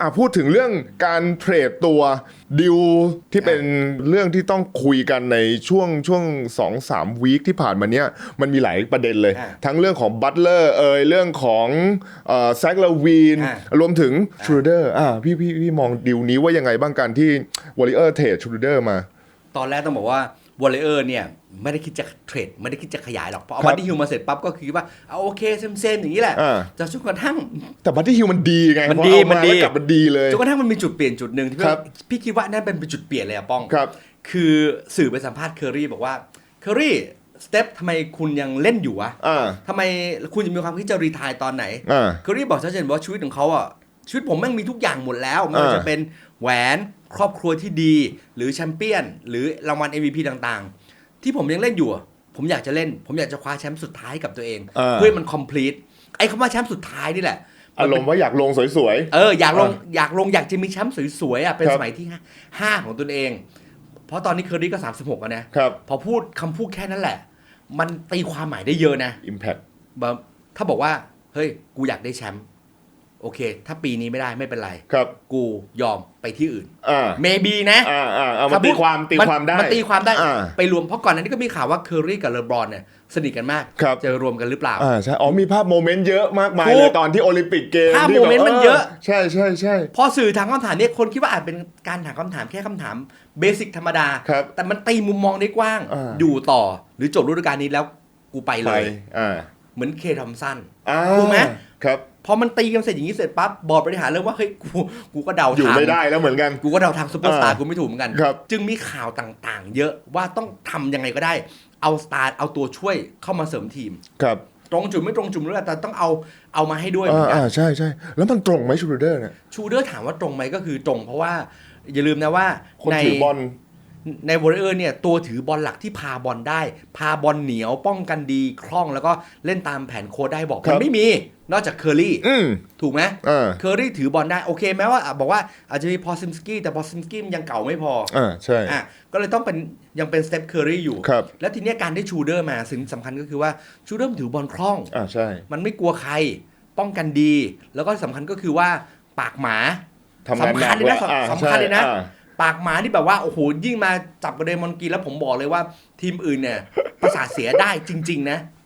อะพูดถึงเรื่องการเทรดตัวดิวที่เป็นเรื่องที่ต้องคุยกันในช่วงช่วงสองสามวีคที่ผ่านมาเนี้ยมันมีหลายประเด็นเลยอะทั้งเรื่องของบัตเลอร์เอ่ยเรื่องของแซกลาวีนอะรวมถึงชูเดอร์อะพี่พี่พี่มองดิวนี้ว่ายังไงบ้างการที่วอริเออร์เทรดชูเดอร์มา ตอนแรกต้องบอกว่า วอลเลเยอร์เนี่ยไม่ได้คิดจะเทรดไม่ได้คิดจะขยายหรอกเพราะเอาครับบัตตี้ฮิวมาเสร็จปั๊บก็คือว่าเอาโอเคเซมๆอย่างนี้แหละอ่าแต่จนกระทั่งแต่บัตตี้ฮิลมันดีไงมันพอดีเอาามันดีแล้วกลับมันดีเลยจนกระทั่งมันมีจุดเปลี่ยนจุดหนึ่งที่ครับพี่คิดว่านั่นเป็นจุดเปลี่ยนเลยอะป้องครับ คือสื่อไปสัมภาษณ์เคอรี่บอกว่าเคอรี่สเต็ปทำไมคุณยังเล่นอยู่วะอ่าทำไมคุณจะมีความคิดจะรีทายตอนไหนอ่าเคอรี่บอกชัดเจนว่าชีวิตของเขาอะ ชีวิตผมแม่งมีทุกอย่างหมดแล้วไม่ว่าอ่าจะเป็นแหวนครอบครัวที่ดี หรือแชมเปี้ยน หรือรางวัล MVP ต่างๆ ที่ผมยังเล่นอยู่อะผมอยากจะเล่น ผมอยากจะคว้าแชมป์สุดท้ายกับตัวเองอ่าเพื่อให้มัน complete ไอ้คำว่าแชมป์สุดท้ายนี่แหละอารมณ์ว่าอยากลงสวยเอออยากลงอ่าอยากลงอยากจะมีแชมป์สวยๆอะเป็นครับสมัยที่ห้าห้าของตนเอง เพราะตอนนี้เคอรี่ก็36แล้วนะๆครับพอพูดคำพูดแค่นั้นแหละ มันตีความหมายได้เยอะนะ Impact แบบถ้าบอกว่า เฮ้ย กูอยากได้แชมป์ โอเค ถ้าปีนี้ไม่ได้ไม่เป็นไร ครับ กูยอมไปที่อื่นอ่า maybe นะอ่าอ่าเอามาตีความตีความได้ มันตีความได้ อ่าไปรวมเพราะก่อนหนั้านนี่ก็มีข่าวว่าเคอรี่กับเลบรอนเนี่ยสนิทกันมาก ครับ จะรวมกันหรือเปล่า อ่าใช่อ๋อมีภาพโมเมนต์เยอะมากมายถูกเลยตอนที่โอลิมปิกเกมภาพที่โมเมนต์มันเยอะ ใช่ใช่ใช่ พอสื่อถามคำถามเนี่ยคนคิดว่าอาจเป็นการถามคำถามแค่คำถามเบสิกธรรมดา ครับแต่มันตีมุมมองได้กว้างอ่า อยู่ต่อ หรือจบฤดูกาลนี้แล้วกูไปเลไปย อ่า เหมือนเคทอมสัน อ่าถูกไหม ครับพอมันตีกันเสร็จอย่างนี้เสร็จปั๊บบอร์ดบริหารเริ่มว่าเฮ้ยกูกูก็เดาอยู่ทางไม่ได้แล้วเหมือนกันกูก็เดาทางซูเปอร์สตาร์อ่ากูไม่ถูกเหมือนกันครับจึงมีข่าวต่างๆ เยอะว่าต้องทำยังไงก็ได้ เอาสตาร์เอาตัวช่วยเข้ามาเสริมทีมครับตรงจุดไม่ตรงจุดไม่รู้แต่ต้องเอาเอามาให้ด้วยเหมือ่าอนกัอ่านใช่ใช่แล้วมันตรงไหมชูเดอร์เนี่ยชูเดอร์ถามว่าตรงไหมก็คือตรง เพราะว่าอย่าลืมนะว่าคนในถือบอล ในวอร์เออร์เนี่ยตัวถือบอลหลักที่พาบอลได้ พาบอลเหนียวป้องกันดีคล่องแล้วก็เล่นตามแผนโค้ดได้บอกครัมับนไม่มี นอกจากเคอรี่อืมถูกไหมอ่าเคอรี่ถือบอลได้โอเคแม้ว่าอะบอกว่าอาจจะมีพอซิมสกี้แต่พอซิมสกี้มันยังเก่าไม่พออ่าใช่อะก็เลยต้องเป็นยังเป็นสเต็ปเคอรี่อยู่ครับแล้วทีเนี้ยการได้ชูเดอร์มาสิ่งสำคัญก็คือว่าชูเดอร์มันถือบอลคล่องอ่าใช่ มันไม่กลัวใครป้องกันดี แล้วก็สำคัญก็คือว่าปากหมาทำงานสำหคันัญกเลยนะอ่าสำคัญเลยนะใช่อ่า ปากหมาที่แบบว่าโอ้โหยิ่งมาจับกระเดมอนกีแล้วผมบอกเลยว่าทีมอื่นเนี่ยประสาทเสียได้จริง ๆ นะ